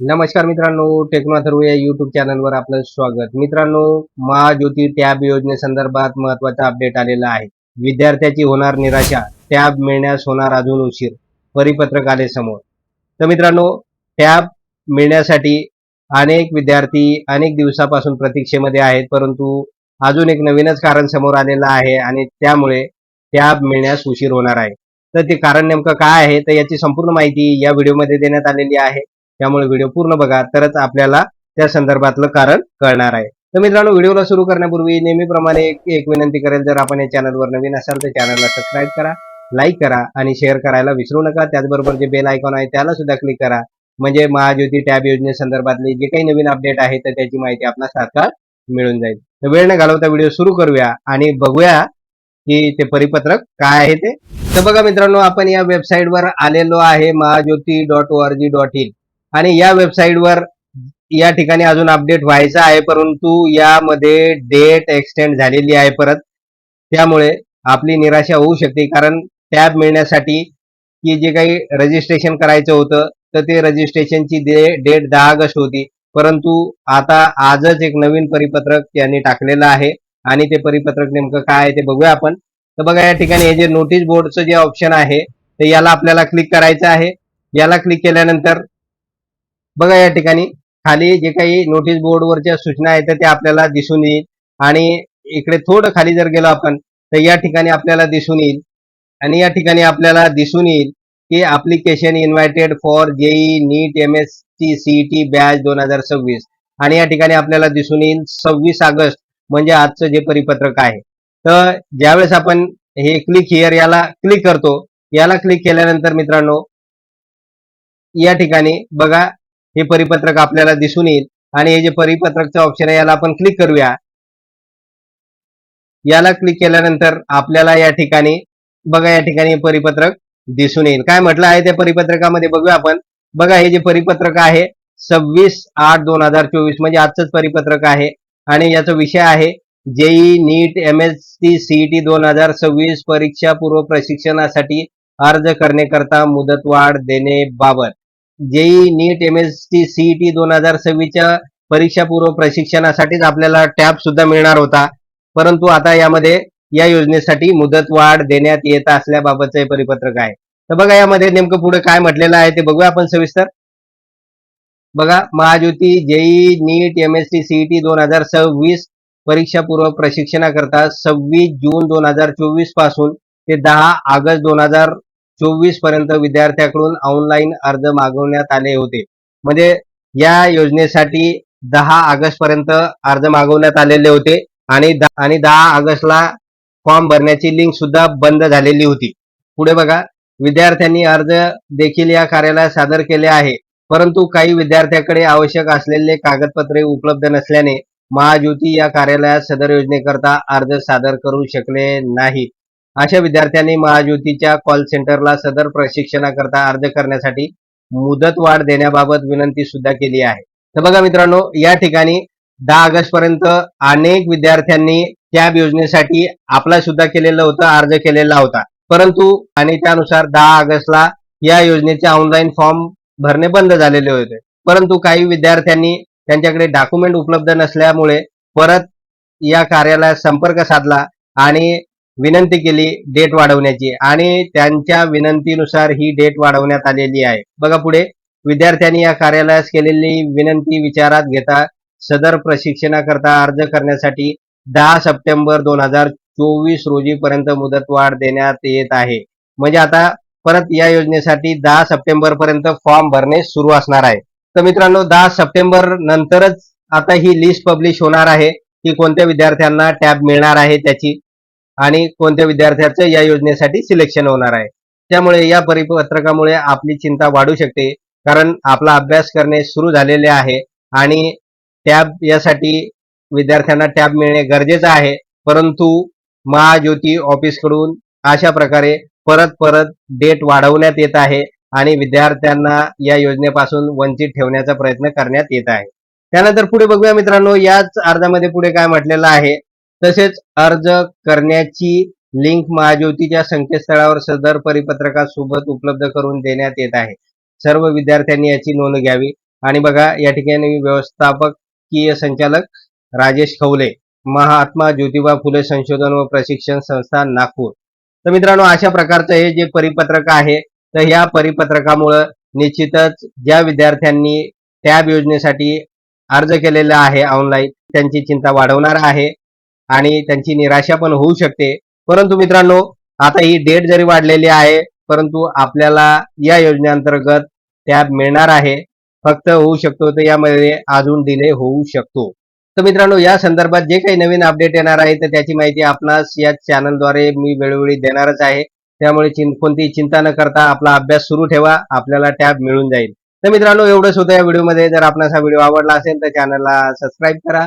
नमस्कार मित्रांनो टेक्नॉथर्व या युट्यूब चॅनलवर आपलं स्वागत. मित्रांनो महाज्योती टॅब योजनेसंदर्भात महत्त्वाचा अपडेट आलेला आहे. विद्यार्थ्याची होणार निराशा टॅब मिळण्यास होणार अजून उशीर परिपत्रक आले समोर. तर मित्रांनो टॅब मिळण्यासाठी अनेक विद्यार्थी अनेक दिवसापासून प्रतीक्षेमध्ये आहेत परंतु अजून एक नवीनच कारण समोर आलेलं आहे आणि त्यामुळे टॅब मिळण्यास उशीर होणार आहे. तर ते कारण नेमकं काय आहे तर याची संपूर्ण माहिती या व्हिडिओमध्ये देण्यात आलेली आहे. त्यामुळे व्हिडिओ पूर्ण बघा तरच आपल्याला त्या संदर्भातलं कारण कळणार आहे. तर मित्रांनो व्हिडिओला सुरू करण्यापूर्वी नेहमीप्रमाणे एक एक विनंती करेल जर आपण या चॅनलवर नवीन असाल तर चॅनलला सबस्क्राईब करा लाईक करा आणि शेअर करायला विसरू नका. त्याचबरोबर जे बेल आयकॉन आहे त्याला सुद्धा क्लिक करा. म्हणजे महाज्योती टॅब योजनेसंदर्भातली जे काही नवीन अपडेट आहे तर त्याची माहिती आपल्याला सारखा मिळून जाईल. तर वेळ न घालवता व्हिडिओ सुरू करूया आणि बघूया की ते परिपत्रक काय आहे ते. तर बघा मित्रांनो आपण या वेबसाईटवर आलेलो आहे Mahajyoti dot O R G dot in आणि या वेबसाईटवर या ठिकाणी अजून अपडेट व्हायचं आहे परंतु यामध्ये डेट एक्सटेंड झालेली आहे परत. त्यामुळे आपली निराशा होऊ शकते कारण टॅब मिळण्यासाठी की जे काही रजिस्ट्रेशन करायचं होतं तर ते रजिस्ट्रेशनची डेट दहा ऑगस्ट होती. परंतु आता आजच एक नवीन परिपत्रक त्यांनी टाकलेलं आहे आणि ते परिपत्रक नेमकं काय आहे ते बघूया आपण. तर बघा या ठिकाणी हे जे नोटीस बोर्डचं जे ऑप्शन आहे तर याला आपल्याला क्लिक करायचं आहे. याला क्लिक केल्यानंतर बघा या ठिकाणी. खाली जे काही नोटीस बोर्डवरच्या सूचना आहेत त्या आपल्याला दिसून येईल. आणि इकडे थोडं खाली जर गेलो आपण तर या ठिकाणी आपल्याला दिसून येईल. आणि या ठिकाणी आपल्याला दिसून येईल की application invited for JEE NEET M S T CET batch दोन हजार सव्वीस. आणि या ठिकाणी आपल्याला दिसून येईल सव्वीस ऑगस्ट म्हणजे आजचं जे परिपत्रक आहे. तर ज्यावेळेस आपण हे क्लिक हिअर याला क्लिक करतो याला क्लिक केल्यानंतर मित्रांनो या ठिकाणी बघा हे परिपत्रक आपल्याला दिसून येईल. आणि हे जे परिपत्रकचं ऑप्शन आहे याला आपण क्लिक करूया. याला क्लिक केल्यानंतर आपल्याला या ठिकाणी बघा या ठिकाणी हे परिपत्रक दिसून येईल. काय म्हटलं आहे त्या परिपत्रकामध्ये? बघूया आपण. बघा हे जे परिपत्रक आहे सव्वीस आठ दोन हजार चोवीस म्हणजे आजचंच परिपत्रक आहे. आणि याचा विषय आहे JEE NEET M S T CET दोन हजार सव्वीस परीक्षा पूर्व प्रशिक्षणासाठी अर्ज करण्याकरता मुदतवाढ बाबत. JEE NEET M S T CET दोन हजार सव्वीसच्या परीक्षापूर्व प्रशिक्षणासाठीच आपल्याला टॅब सुद्धा मिळणार होता. परंतु आता यामध्ये या योजनेसाठी मुदत वाढ देण्यात येत असल्याबाबतचं हे परिपत्रक आहे. तर बघा यामध्ये नेमकं पुढे काय म्हटलेलं आहे ते बघूया आपण सविस्तर. बघा Mahajyoti JEE NEET M S T CET दोन हजार सव्वीस परीक्षापूर्व प्रशिक्षणाकरता सव्वीस जून दोन हजार चोवीसपासून ते दहा ऑगस्ट दोन हजार चोवीसपर्यंत विद्यार्थ्याकडून ऑनलाईन अर्ज मागवण्यात आले होते. म्हणजे या योजनेसाठी दहा ऑगस्ट पर्यंत अर्ज मागवण्यात आलेले होते आणि आणि दहा ऑगस्टला फॉर्म भरण्याची लिंक सुद्धा बंद झालेली होती. पुढे बघा विद्यार्थ्यांनी अर्ज देखील या कार्यालयात सादर केले आहे. परंतु काही विद्यार्थ्याकडे आवश्यक असलेले कागदपत्रे उपलब्ध नसल्याने महाज्योती या कार्यालयात सदर योजनेकरता अर्ज सादर करू शकले नाहीत. अशा विद्यार्थ्यांनी महाज्योतीच्या कॉल सेंटरला सदर प्रशिक्षणाकरता अर्ज करण्यासाठी मुदतवाढ देण्याबाबत विनंती सुद्धा केली आहे. तर बघा मित्रांनो या ठिकाणी दहा ऑगस्ट पर्यंत अनेक विद्यार्थ्यांनी कॅब योजनेसाठी आपला सुद्धा केलेलं होतं अर्ज केलेला होता. परंतु आणि त्यानुसार दहा ऑगस्टला या योजनेचे ऑनलाईन फॉर्म भरणे बंद झालेले होते. परंतु काही विद्यार्थ्यांनी त्यांच्याकडे डॉक्युमेंट उपलब्ध नसल्यामुळे परत या कार्यालयात संपर्क साधला आणि विनंती केली डेट वाढवण्याची. आणि त्यांच्या विनंतीनुसार ही डेट वाढवण्यात आलेली आहे. बघा पुढे. विद्यार्थ्यांनी या कार्यालयास केलेली विनंती विचारात घेता सदर प्रशिक्षणाकरता अर्ज करण्यासाठी दहा सप्टेंबर दोन हजार चोवीस रोजीपर्यंत मुदतवाढ देण्यात येत आहे. म्हणजे आता परत या योजनेसाठी दहा सप्टेंबर पर्यंत फॉर्म भरणे सुरू असणार आहे. तर मित्रांनो दहा सप्टेंबर नंतरच आता ही लिस्ट पब्लिश होणार आहे की कोणत्या विद्यार्थ्यांना टॅब मिळणार आहे त्याची. आणि कोणत्या विद्यार्थ्याचं या योजनेसाठी सिलेक्शन होणार आहे. त्यामुळे या परिपत्रकामुळे आपली चिंता वाढू शकते. कारण आपला अभ्यास करणे सुरू झालेले आहे आणि टॅब यासाठी विद्यार्थ्यांना टॅब मिळणे गरजेचं आहे. परंतु महाज्योती ऑफिसकडून अशा प्रकारे परत परत डेट वाढवण्यात येत आहे आणि विद्यार्थ्यांना या योजनेपासून वंचित ठेवण्याचा प्रयत्न करण्यात येत आहे. त्यानंतर पुढे बघूया मित्रांनो याच अर्जामध्ये पुढे काय म्हटलेलं आहे? तसेच अर्ज करण्याची लिंक महाज्योतीच्या संकेतस्थळावर सदर परिपत्रकासोबत उपलब्ध करून देण्यात येत आहे. सर्व विद्यार्थ्यांनी याची नोंद घ्यावी. आणि बघा या ठिकाणी व्यवस्थापकीय संचालक राजेश खवले महात्मा ज्योतिबा फुले संशोधन व प्रशिक्षण संस्था नागपूर. तर मित्रांनो अशा प्रकारचं हे जे परिपत्रक आहे तर ह्या परिपत्रकामुळं निश्चितच ज्या विद्यार्थ्यांनी टॅब योजनेसाठी अर्ज केलेला आहे ऑनलाईन त्यांची चिंता वाढवणार आहे. आणि त्यांची निराशा पण होऊ शकते. परंतु मित्रांनो आता ही डेट जरी वाढलेली आहे परंतु आपल्याला या योजनेअंतर्गत टॅब मिळणार आहे. फक्त होऊ शकतो तर यामध्ये अजून डिले होऊ शकतो. तर मित्रांनो या संदर्भात जे काही नवीन अपडेट येणार आहे तर त्याची माहिती आपणास या चॅनलद्वारे मी वेळोवेळी देणारच आहे. त्यामुळे कोणतीही चिंता न करता आपला अभ्यास सुरू ठेवा आपल्याला टॅब मिळून जाईल. तर मित्रांनो एवढंच होतं या व्हिडिओमध्ये. जर आपणास हा व्हिडिओ आवडला असेल तर चॅनलला सबस्क्राईब करा.